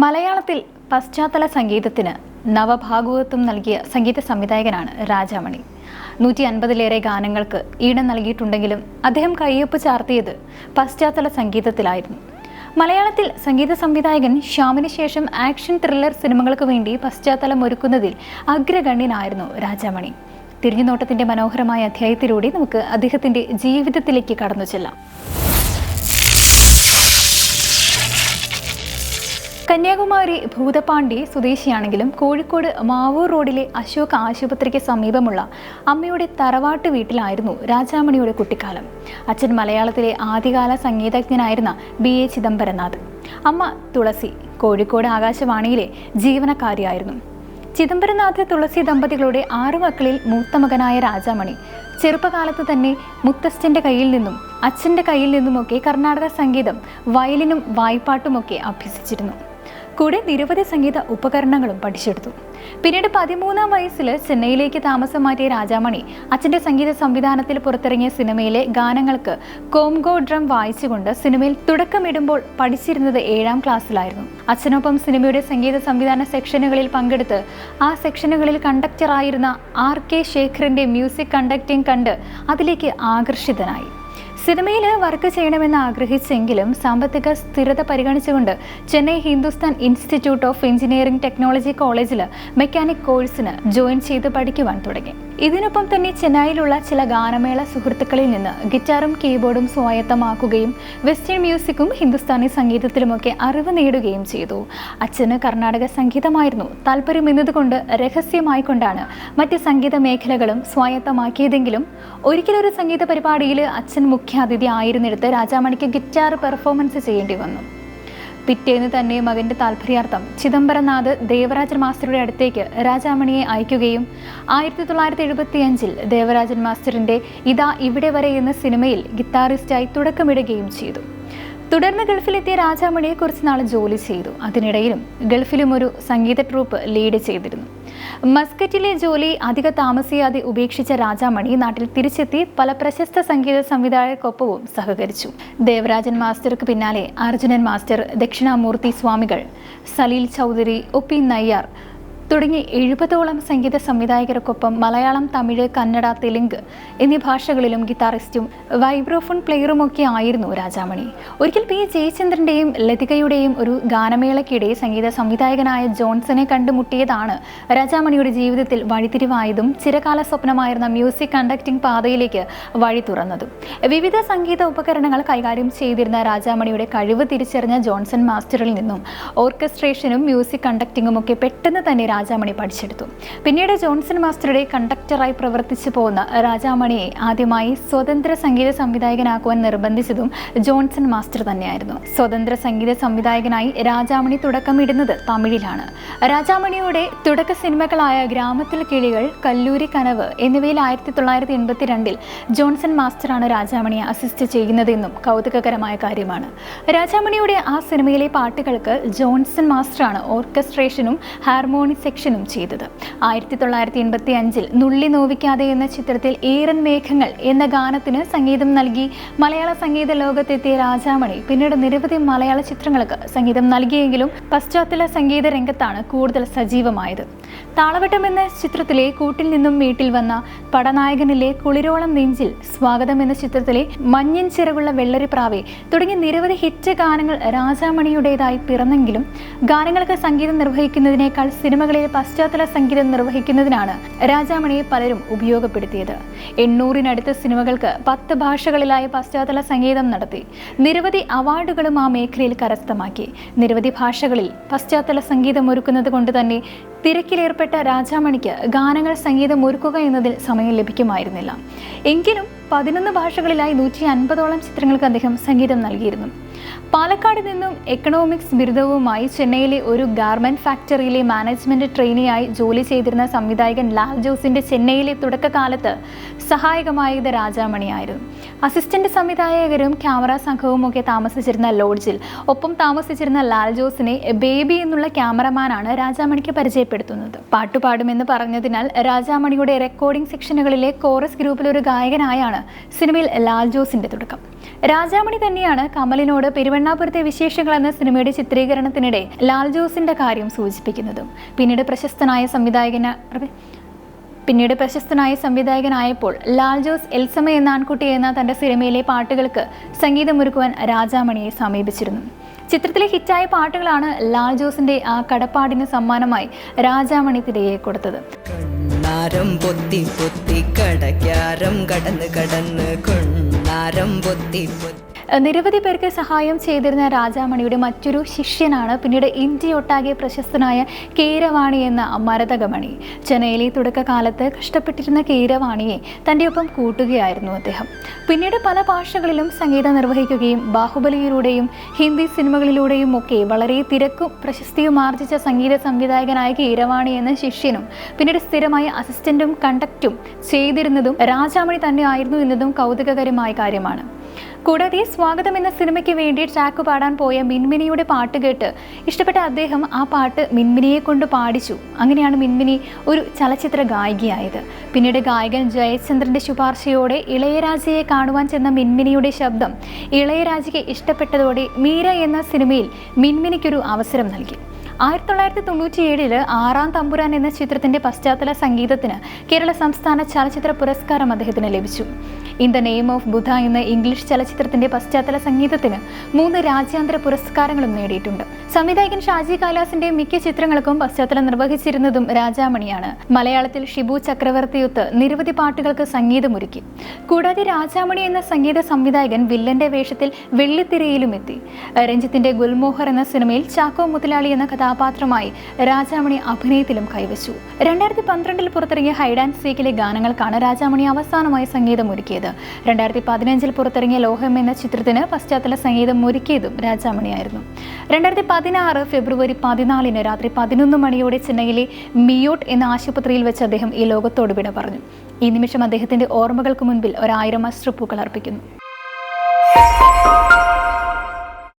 മലയാളത്തിൽ പശ്ചാത്തല സംഗീതത്തിന് നവഭാഗവത്വം നൽകിയ സംഗീത സംവിധായകനാണ് രാജാമണി. നൂറ്റി അൻപതിലേറെ ഗാനങ്ങൾക്ക് ഈടം നൽകിയിട്ടുണ്ടെങ്കിലും അദ്ദേഹം കയ്യൊപ്പ് ചാർത്തിയത് പശ്ചാത്തല സംഗീതത്തിലായിരുന്നു. മലയാളത്തിൽ സംഗീത സംവിധായകൻ ശ്യാമിന് ശേഷം ആക്ഷൻ ത്രില്ലർ സിനിമകൾക്ക് വേണ്ടി പശ്ചാത്തലം ഒരുക്കുന്നതിൽ അഗ്രഗണ്യനായിരുന്നു രാജാമണി. തിരിഞ്ഞുനോട്ടത്തിന്റെ മനോഹരമായ അധ്യായത്തിലൂടെ നമുക്ക് അദ്ദേഹത്തിന്റെ ജീവിതത്തിലേക്ക് കടന്നു ചെല്ലാം. കന്യാകുമാരി ഭൂതപാണ്ടി സ്വദേശിയാണെങ്കിലും കോഴിക്കോട് മാവൂർ റോഡിലെ അശോക ആശുപത്രിക്ക് സമീപമുള്ള അമ്മയുടെ തറവാട്ട് വീട്ടിലായിരുന്നു രാജാമണിയുടെ കുട്ടിക്കാലം. അച്ഛൻ മലയാളത്തിലെ ആദ്യകാല സംഗീതജ്ഞനായിരുന്ന ബി എ ചിദംബരനാഥ്. അമ്മ തുളസി കോഴിക്കോട് ആകാശവാണിയിലെ ജീവനക്കാരിയായിരുന്നു. ചിദംബരനാഥ് തുളസി ദമ്പതികളുടെ ആറു മക്കളിൽ മൂത്ത മകനായ രാജാമണി. ചെറുപ്പകാലത്ത് തന്നെ മുത്തച്ഛന്റെ കയ്യിൽ നിന്നും അച്ഛന്റെ കയ്യിൽ നിന്നുമൊക്കെ കർണാടക സംഗീതം വയലിനും വായ്പാട്ടുമൊക്കെ അഭ്യസിച്ചിരുന്നു. കൂടെ നിരവധി സംഗീത ഉപകരണങ്ങളും പഠിച്ചെടുത്തു. പിന്നീട് പതിമൂന്നാം വയസ്സിൽ ചെന്നൈയിലേക്ക് താമസം മാറ്റിയ രാജാമണി അച്ഛന്റെ സംഗീത സംവിധാനത്തിൽ പുറത്തിറങ്ങിയ സിനിമയിലെ ഗാനങ്ങൾക്ക് കോംഗോ ഡ്രം വായിച്ചുകൊണ്ട് സിനിമയിൽ തുടക്കമിടുമ്പോൾ പഠിച്ചിരുന്നത് ഏഴാം ക്ലാസ്സിലായിരുന്നു. അച്ഛനൊപ്പം സിനിമയുടെ സംഗീത സംവിധാന സെക്ഷനുകളിൽ പങ്കെടുത്ത് ആ സെക്ഷനുകളിൽ കണ്ടക്ടറായിരുന്ന ആർ കെ ശേഖറിന്റെ മ്യൂസിക് കണ്ടക്ടിംഗ് കണ്ട് അതിലേക്ക് ആകർഷിതനായി. സിനിമയിൽ വർക്ക് ചെയ്യണമെന്ന് ആഗ്രഹിച്ചെങ്കിലും സാമ്പത്തിക സ്ഥിരത പരിഗണിച്ചുകൊണ്ട് Chennai Hindustan institute of engineering technology കോളേജിൽ മെക്കാനിക് കോഴ്സിന് ജോയിൻ ചെയ്ത് പഠിക്കുവാൻ തുടങ്ങി. ഇതിനൊപ്പം തന്നെ ചെന്നൈയിലുള്ള ചില ഗാനമേള സുഹൃത്തുക്കളിൽ നിന്ന് ഗിറ്റാറും കീബോർഡും സ്വായത്തമാക്കുകയും വെസ്റ്റേൺ മ്യൂസിക്കും ഹിന്ദുസ്ഥാനി സംഗീതത്തിലുമൊക്കെ അറിവ് നേടുകയും ചെയ്തു. അച്ഛന് കർണാടക സംഗീതമായിരുന്നു താല്പര്യം എന്നതുകൊണ്ട് രഹസ്യമായി കൊണ്ടാണ് മറ്റ് സംഗീത മേഖലകളും സ്വായത്തമാക്കിയതെങ്കിലും ഒരിക്കലൊരു സംഗീത പരിപാടിയിൽ അച്ഛൻ മുഖ്യാതിഥി ആയിരുന്നിടത്ത് രാജാമണിക്ക് ഗിറ്റാർ പെർഫോമൻസ് ചെയ്യേണ്ടി വന്നു. പിറ്റേന്ന് തന്നെ മകന്റെ താല്പര്യാർത്ഥം ചിദംബരനാഥ് ദേവരാജൻ മാസ്റ്ററുടെ അടുത്തേക്ക് രാജാമണിയെ അയക്കുകയും ആയിരത്തി തൊള്ളായിരത്തി എഴുപത്തി അഞ്ചിൽ ദേവരാജൻ മാസ്റ്ററിന്റെ ഇതാ ഇവിടെ വരെ എന്ന സിനിമയിൽ ഗിത്താറിസ്റ്റായി തുടക്കമിടുകയും ചെയ്തു. തുടർന്ന് ഗൾഫിലെത്തിയ രാജാമണിയെ കുറച്ച് നാൾ ജോലി ചെയ്തു. അതിനിടയിലും ഗൾഫിലും ഒരു സംഗീത ട്രൂപ്പ് ലീഡ് ചെയ്തിരുന്നു. മസ്കറ്റിലെ ജോലി അധിക താമസിയാതെ ഉപേക്ഷിച്ച രാജാമണി നാട്ടിൽ തിരിച്ചെത്തി പല പ്രശസ്ത സംഗീത സംവിധായകർക്കൊപ്പവും സഹകരിച്ചു. ദേവരാജൻ മാസ്റ്റർക്ക് പിന്നാലെ അർജുനൻ മാസ്റ്റർ ദക്ഷിണാമൂർത്തി സ്വാമികൾ സലീൽ ചൗധരി ഒപ്പി നയ്യാർ തുടങ്ങി എഴുപതോളം സംഗീത സംവിധായകർക്കൊപ്പം മലയാളം തമിഴ് കന്നഡ തെലുങ്ക് എന്നീ ഭാഷകളിലും ഗിത്താറിസ്റ്റും വൈബ്രോഫോൺ പ്ലെയറുമൊക്കെ ആയിരുന്നു രാജാമണി. ഒരിക്കൽ പി. ജയചന്ദ്രന്റെയും ലതികയുടെയും ഒരു ഗാനമേളയ്ക്കിടെ സംഗീത സംവിധായകനായ ജോൺസനെ കണ്ടുമുട്ടിയതാണ് രാജാമണിയുടെ ജീവിതത്തിൽ വഴിത്തിരിവായതും ചിരകാല സ്വപ്നമായിരുന്ന മ്യൂസിക് കണ്ടക്ടിംഗ് പാതയിലേക്ക് വഴി തുറന്നതും. വിവിധ സംഗീത ഉപകരണങ്ങൾ കൈകാര്യം ചെയ്തിരുന്ന രാജാമണിയുടെ കഴിവ് തിരിച്ചറിഞ്ഞ ജോൺസൺ മാസ്റ്ററിൽ നിന്നും ഓർക്കസ്ട്രേഷനും മ്യൂസിക് കണ്ടക്ടിങ്ങും ഒക്കെ പെട്ടെന്ന് തന്നെ രാജാമണി പഠിച്ചെടുത്തു. പിന്നീട് ജോൺസൺ മാസ്റ്ററുടെ കണ്ടക്ടറായി പ്രവർത്തിച്ചു പോകുന്ന രാജാമണിയെ ആദ്യമായി സ്വതന്ത്ര സംഗീത സംവിധായകനാക്കുവാൻ നിർബന്ധിച്ചതും ജോൺസൺ മാസ്റ്റർ തന്നെയായിരുന്നു. സ്വതന്ത്ര സംഗീത സംവിധായകനായി രാജാമണി തുടക്കമിടുന്നത് തമിഴിലാണ്. രാജാമണിയുടെ തുടക്ക സിനിമകളായ ഗ്രാമത്തിൽ കിളികൾ കല്ലൂരി കനവ് എന്നിവയിൽ ആയിരത്തി തൊള്ളായിരത്തി എൺപത്തി രണ്ടിൽ ജോൺസൺ മാസ്റ്ററാണ് രാജാമണിയെ അസിസ്റ്റ് ചെയ്യുന്നതെന്നും കൗതുകകരമായ കാര്യമാണ്. രാജാമണിയുടെ ആ സിനിമയിലെ പാട്ടുകൾക്ക് ജോൺസൺ മാസ്റ്ററാണ് ഓർക്കസ്ട്രേഷനും ഹാർമോണി സെക്ഷനും ചെയ്തത്. ആയിരത്തി തൊള്ളായിരത്തി എൺപത്തി അഞ്ചിൽ നുള്ളി നോവിക്കാതെ എന്ന ചിത്രത്തിൽ ഏറൻ മേഘങ്ങൾ എന്ന ഗാനത്തിന് സംഗീതം നൽകി മലയാള സംഗീത ലോകത്തെത്തിയ രാജാമണി പിന്നീട് നിരവധി മലയാള ചിത്രങ്ങൾക്ക് സംഗീതം നൽകിയെങ്കിലും പശ്ചാത്തല സംഗീത രംഗത്താണ് കൂടുതൽ സജീവമായത്. താളവട്ടം എന്ന ചിത്രത്തിലെ കൂട്ടിൽ നിന്നും വീട്ടിൽ വന്ന പടനായകനിലെ കുളിരോളം നെഞ്ചിൽ സ്വാഗതം എന്ന ചിത്രത്തിലെ മഞ്ഞൻ ചിറകുള്ള വെള്ളരിപ്രാവെ തുടങ്ങിയ നിരവധി ഹിറ്റ് ഗാനങ്ങൾ രാജാമണിയുടേതായി പിറന്നെങ്കിലും ഗാനങ്ങൾക്ക് സംഗീതം നിർവഹിക്കുന്നതിനേക്കാൾ സിനിമകളിൽ പശ്ചാത്തല സംഗീതം നിർവഹിക്കുന്നതിനാണ് രാജാമണിയെ പലരും ഉപയോഗപ്പെടുത്തിയത്. എണ്ണൂറിനടുത്ത് സിനിമകൾക്ക് പത്ത് ഭാഷകളിലായ പശ്ചാത്തല സംഗീതം നടത്തി. നിരവധി അവാർഡുകളും ആ മേഖലയിൽ കരസ്ഥമാക്കി. നിരവധി ഭാഷകളിൽ പശ്ചാത്തല സംഗീതം ഒരുക്കുന്നത് കൊണ്ട് തന്നെ തിരക്കിലേർപ്പെട്ട രാജാമണിക്ക് ഗാനങ്ങൾ സംഗീതം ഒരുക്കുക എന്നതിൽ സമയം ലഭിക്കുമായിരുന്നില്ല. എങ്കിലും പതിനൊന്ന് ഭാഷകളിലായി നൂറ്റി അൻപതോളം ചിത്രങ്ങൾക്ക് അദ്ദേഹം സംഗീതം നൽകിയിരുന്നു. പാലക്കാട് നിന്നും എക്കണോമിക്സ് ബിരുദവുമായി ചെന്നൈയിലെ ഒരു ഗാർമെന്റ് ഫാക്ടറിയിലെ മാനേജ്മെന്റ് ട്രെയിനിയായി ജോലി ചെയ്തിരുന്ന സംവിധായകൻ ലാൽ ജോസിന്റെ ചെന്നൈയിലെ തുടക്കകാലത്ത് സഹായകമായത് രാജാമണിയായിരുന്നു. അസിസ്റ്റന്റ് സംവിധായകരും ക്യാമറ സംഘവും ഒക്കെ താമസിച്ചിരുന്ന ലോഡ്ജിൽ ഒപ്പം താമസിച്ചിരുന്ന ലാൽ ജോസിനെ ബേബി എന്നുള്ള ക്യാമറമാനാണ് രാജാമണിക്ക് പരിചയപ്പെടുത്തുന്നത്. പാട്ടുപാടുമെന്ന് പറഞ്ഞതിനാൽ രാജാമണിയുടെ റെക്കോർഡിംഗ് സെക്ഷനുകളിലെ കോറസ് ഗ്രൂപ്പിൽ ഒരു ഗായകനായാണ് സിനിമയിൽ ലാൽ ജോസിന്റെ തുടക്കം. രാജാമണി തന്നെയാണ് കമലിനോട് പെരുവണ്ണാപുരത്തെ വിശേഷങ്ങൾ എന്ന സിനിമയുടെ ചിത്രീകരണത്തിനിടെ ലാൽ ജോസിന്റെ കാര്യം സൂചിപ്പിക്കുന്നതും. പിന്നീട് പ്രശസ്തനായ സംവിധായകന പിന്നീട് പ്രശസ്തനായ സംവിധായകനായപ്പോൾ ലാൽ ജോസ് എൽസമ എന്ന ആൺകുട്ടി എന്ന തന്റെ സിനിമയിലെ പാട്ടുകൾക്ക് സംഗീതമൊരുക്കുവാൻ രാജാമണിയെ സമീപിച്ചിരുന്നു. ചിത്രത്തിലെ ഹിറ്റായ പാട്ടുകളാണ് ലാൽ ജോസിന്റെ ആ കടപ്പാടിന് സമ്മാനമായി രാജാമണി തിരയെ കൊടുത്തത്. പൊത്തി പൊത്തി കടന്ന് കടന്ന് കൊണ്ണാരം പൊത്തി പൊത്തി നിരവധി പേർക്ക് സഹായം ചെയ്തിരുന്ന രാജാമണിയുടെ മറ്റൊരു ശിഷ്യനാണ് പിന്നീട് ഇന്ത്യയൊട്ടാകെ പ്രശസ്തനായ കീരവാണി എന്ന മരതകമണി. ചെന്നൈയിലെ തുടക്കകാലത്ത് കഷ്ടപ്പെട്ടിരുന്ന കീരവാണിയെ തന്റെ ഒപ്പം കൂട്ടുകയായിരുന്നു അദ്ദേഹം. പിന്നീട് പല ഭാഷകളിലും സംഗീതം നിർവഹിക്കുകയും ബാഹുബലിയിലൂടെയും ഹിന്ദി സിനിമകളിലൂടെയും ഒക്കെ വളരെ തിരക്കും പ്രശസ്തിയും ആർജിച്ച സംഗീത സംവിധായകനായ കീരവാണി എന്ന ശിഷ്യനും പിന്നീട് സ്ഥിരമായ അസിസ്റ്റന്റും കണ്ടക്റ്റും ചെയ്തിരുന്നതും രാജാമണി തന്നെ ആയിരുന്നു എന്നതും കൗതുകകരമായ കാര്യമാണ്. കൂടാതെ സ്വാഗതം എന്ന സിനിമയ്ക്ക് വേണ്ടി ട്രാക്ക് പാടാൻ പോയ മിൻമിനിയുടെ പാട്ട് കേട്ട് ഇഷ്ടപ്പെട്ട അദ്ദേഹം ആ പാട്ട് മിൻമിനിയെ കൊണ്ട് പാടിച്ചു. അങ്ങനെയാണ് മിൻമിനി ഒരു ചലച്ചിത്ര ഗായികയായത്. പിന്നീട് ഗായകൻ ജയചന്ദ്രന്റെ ശുപാർശയോടെ ഇളയരാജയെ കാണുവാൻ ചെന്ന മിൻമിനിയുടെ ശബ്ദം ഇളയരാജയ്ക്ക് ഇഷ്ടപ്പെട്ടതോടെ മീര എന്ന സിനിമയിൽ മിൻമിനിക്കൊരു അവസരം നൽകി. ആയിരത്തി തൊള്ളായിരത്തി തൊണ്ണൂറ്റി ഏഴിൽ ആറാം തമ്പുരാൻ എന്ന ചിത്രത്തിന്റെ പശ്ചാത്തല സംഗീതത്തിന് കേരള സംസ്ഥാന ചലച്ചിത്ര പുരസ്കാരം അദ്ദേഹത്തിന് ലഭിച്ചു. In the name of Buddha എന്ന ഇംഗ്ലീഷ് ചലച്ചിത്രത്തിന്റെ പശ്ചാത്തല സംഗീതത്തിന് മൂന്ന് രാജ്യാന്തര പുരസ്കാരങ്ങളും നേടിയിട്ടുണ്ട്. സംവിധായകൻ ഷാജി കൈലാസിന്റെ മിക്ക ചിത്രങ്ങൾക്കും പശ്ചാത്തലം നിർവഹിച്ചിരുന്നതും രാജാമണിയാണ്. മലയാളത്തിൽ ഷിബു ചക്രവർത്തിയൊത്ത് നിരവധി പാട്ടുകൾക്ക് സംഗീതമൊരുക്കി. കൂടാതെ രാജാമണി എന്ന സംഗീത സംവിധായകൻ വില്ലന്റെ വേഷത്തിൽ വെള്ളിത്തിരയിലും എത്തി. രഞ്ജിത്തിന്റെ ഗുൽമോഹർ എന്ന സിനിമയിൽ ചാക്കോ മുതലാളി എന്ന കഥാപാത്രമായി രാജാമണി അഭിനയത്തിലും കൈവച്ചു. രണ്ടായിരത്തി പന്ത്രണ്ടിൽ പുറത്തിറങ്ങിയ ഹൈഡ് ആൻഡ് സീക്കിലെ ഗാനങ്ങൾക്കാണ് രാജാമണി അവസാനമായി സംഗീതം ഒരുക്കിയത്. രണ്ടായിരത്തി പതിനഞ്ചിൽ പുറത്തിറങ്ങിയ ലോഹം എന്ന ചിത്രത്തിന് പശ്ചാത്തല സംഗീതം ഒരുക്കിയതും രാജാമണിയായിരുന്നു. രണ്ടായിരത്തി പതിനാറ് ഫെബ്രുവരി പതിനാലിന് രാത്രി പതിനൊന്ന് മണിയോടെ ചെന്നൈയിലെ മിയോട്ട് എന്ന ആശുപത്രിയിൽ വെച്ച് അദ്ദേഹം ഈ ലോകത്തോട് വിട പറഞ്ഞു. ഈ നിമിഷം അദ്ദേഹത്തിന്റെ ഓർമ്മകൾക്ക് മുൻപിൽ ഒരായിരം അശ്രുപ്പൂക്കൾ അർപ്പിക്കുന്നു.